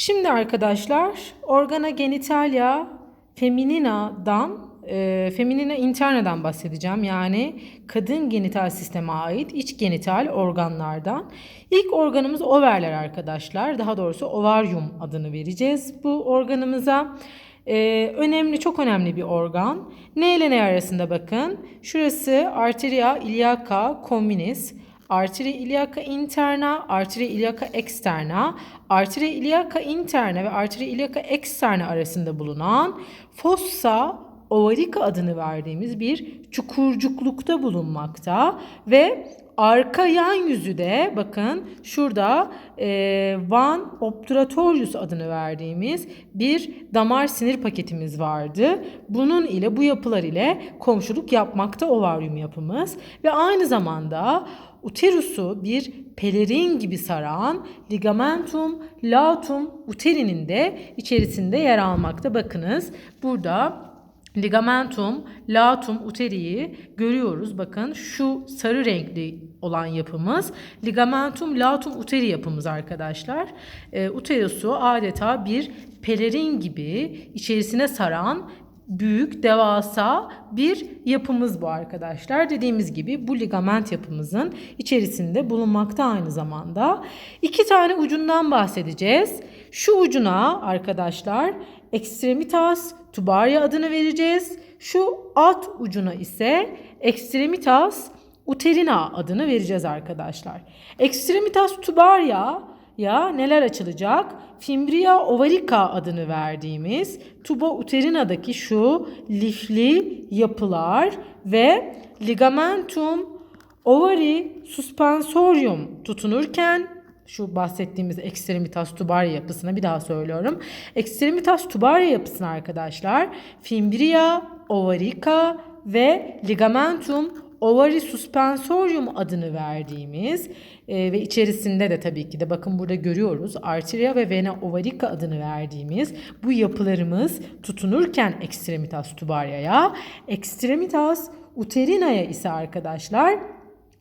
Şimdi arkadaşlar organa genitalia feminina'dan e, feminina interna'dan bahsedeceğim. Yani kadın genital sisteme ait iç genital organlardan. İlk organımız overler arkadaşlar. Daha doğrusu ovaryum adını vereceğiz bu organımıza. Ee, önemli, çok önemli bir organ. Ne ile ne arasında bakın. Şurası arteria iliaca communis. Arteria iliaca interna, arteria iliaca externa, arteria iliaca interna ve arteria iliaca externa arasında bulunan fossa ovarica adını verdiğimiz bir çukurcuklukta bulunmakta ve arka yan yüzü de bakın şurada e, van obturatorius adını verdiğimiz bir damar sinir paketimiz vardı. Bunun ile bu yapılar ile komşuluk yapmakta ovaryum yapımız ve aynı zamanda uterusu bir pelerin gibi saran ligamentum latum uterinin de içerisinde yer almakta. Bakınız burada ligamentum latum uteriyi görüyoruz. Bakın şu sarı renkli olan yapımız ligamentum latum uteri yapımız arkadaşlar. E, uterusu adeta bir pelerin gibi içerisine saran büyük, devasa bir yapımız bu arkadaşlar. Dediğimiz gibi bu ligament yapımızın içerisinde bulunmakta aynı zamanda. İki tane ucundan bahsedeceğiz. Şu ucuna arkadaşlar extremitas tubaria adını vereceğiz. Şu alt ucuna ise extremitas uterina adını vereceğiz arkadaşlar. Extremitas tubaria ya neler açılacak? Fimbria ovarica adını verdiğimiz tuba uterinadaki şu lifli yapılar ve ligamentum ovari suspensorium tutunurken şu bahsettiğimiz extremitas tubaria yapısına bir daha söylüyorum. Extremitas tubaria yapısına arkadaşlar fimbria ovarica ve ligamentum ovari suspensorium adını verdiğimiz e, ve içerisinde de tabii ki de bakın burada görüyoruz arteria ve vena ovarica adını verdiğimiz bu yapılarımız tutunurken extremitas tubaria'ya, extremitas uterina'ya ise arkadaşlar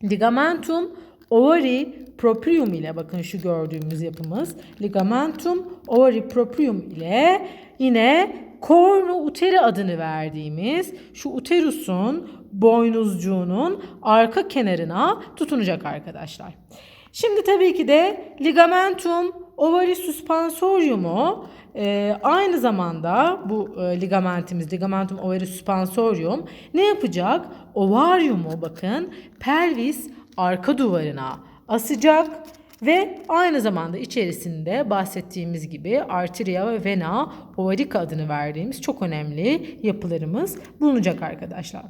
ligamentum ovari proprium ile bakın şu gördüğümüz yapımız ligamentum ovari proprium ile yine cornu uteri adını verdiğimiz şu uterusun boynuzcuğunun arka kenarına tutunacak arkadaşlar. Şimdi tabii ki de ligamentum ovari suspensoriumu e, aynı zamanda bu e, ligamentimiz ligamentum ovari suspensorium ne yapacak? Ovaryumu bakın pelvis arka duvarına asacak ve aynı zamanda içerisinde bahsettiğimiz gibi arteria ve vena ovarica adını verdiğimiz çok önemli yapılarımız bulunacak arkadaşlar.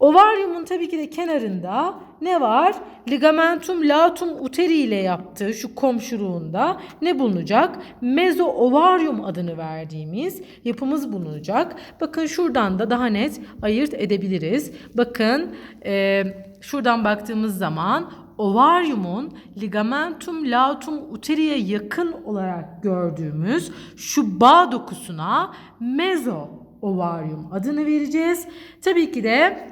Ovaryumun tabii ki de kenarında ne var? Ligamentum latum uteri ile yaptığı şu komşuluğunda ne bulunacak? Mezoovaryum adını verdiğimiz yapımız bulunacak. Bakın şuradan da daha net ayırt edebiliriz. Bakın e, şuradan baktığımız zaman ovaryumun ligamentum latum uteriye yakın olarak gördüğümüz şu bağ dokusuna mezo ovaryum adını vereceğiz. Tabii ki de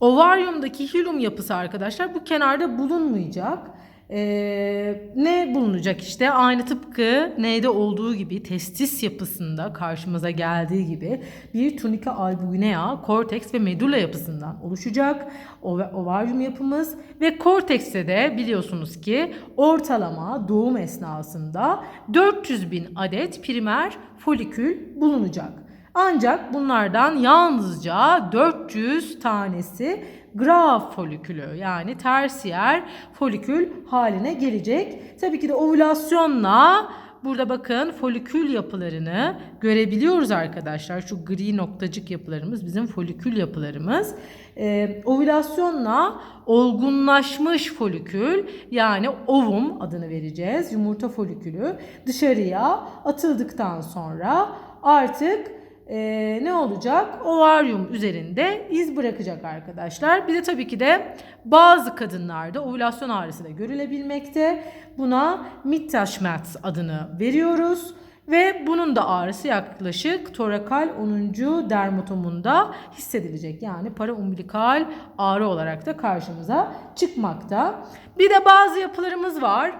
ovaryumdaki hilum yapısı arkadaşlar bu kenarda bulunmayacak. Ee, ne bulunacak işte aynı tıpkı neyde olduğu gibi testis yapısında karşımıza geldiği gibi bir tunica albuginea, korteks ve medulla yapısından oluşacak ovaryum yapımız ve kortekste de biliyorsunuz ki ortalama doğum esnasında 400 bin adet primer folikül bulunacak. Ancak bunlardan yalnızca 400 tanesi graf folikülü yani tersiyer folikül haline gelecek. Tabii ki de ovülasyonla burada bakın folikül yapılarını görebiliyoruz arkadaşlar. Şu gri noktacık yapılarımız bizim folikül yapılarımız. Ee, ovülasyonla olgunlaşmış folikül yani ovum adını vereceğiz. Yumurta folikülü dışarıya atıldıktan sonra artık e, ne olacak? Ovaryum üzerinde iz bırakacak arkadaşlar. Bir de tabii ki de bazı kadınlarda ovülasyon ağrısı da görülebilmekte. Buna Mittaschmerz adını veriyoruz. Ve bunun da ağrısı yaklaşık torakal 10. dermatomunda hissedilecek. Yani paraumbilikal ağrı olarak da karşımıza çıkmakta. Bir de bazı yapılarımız var.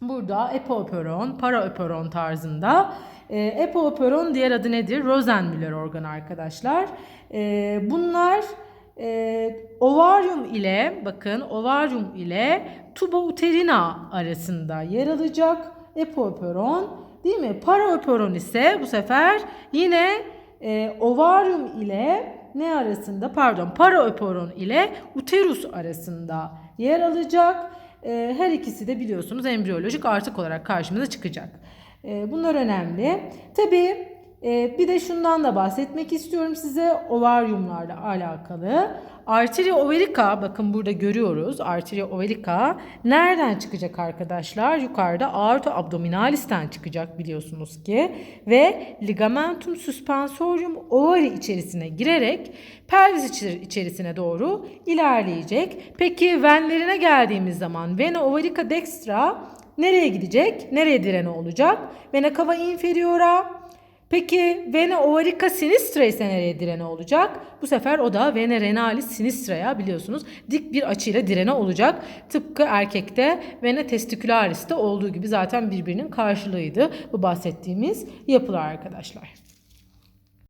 Burada epiöperon, paraöperon tarzında. E, epiöperon diğer adı nedir? Rosenmüller organı arkadaşlar. E, bunlar e, ovaryum ile bakın ovaryum ile tuba uterina arasında yer alacak epiöperon değil mi? Paraöperon ise bu sefer yine e, ovaryum ile ne arasında? Pardon, paraöperon ile uterus arasında yer alacak. E, her ikisi de biliyorsunuz embriyolojik artık olarak karşımıza çıkacak. E, bunlar önemli. Tabii e, bir de şundan da bahsetmek istiyorum size ovaryumlarla alakalı. Arteria ovarica bakın burada görüyoruz. Arteria ovarica nereden çıkacak arkadaşlar? Yukarıda aorta abdominalis'ten çıkacak biliyorsunuz ki ve ligamentum suspensorium ovari içerisine girerek pelvis içerisine doğru ilerleyecek. Peki venlerine geldiğimiz zaman vena ovarica dextra nereye gidecek? Nereye direne olacak? Vena cava inferiora Peki vena ovarica sinistra ise nereye direne olacak? Bu sefer o da vena renalis sinistraya biliyorsunuz dik bir açıyla direne olacak. Tıpkı erkekte vena testicularis'te olduğu gibi zaten birbirinin karşılığıydı bu bahsettiğimiz yapılar arkadaşlar.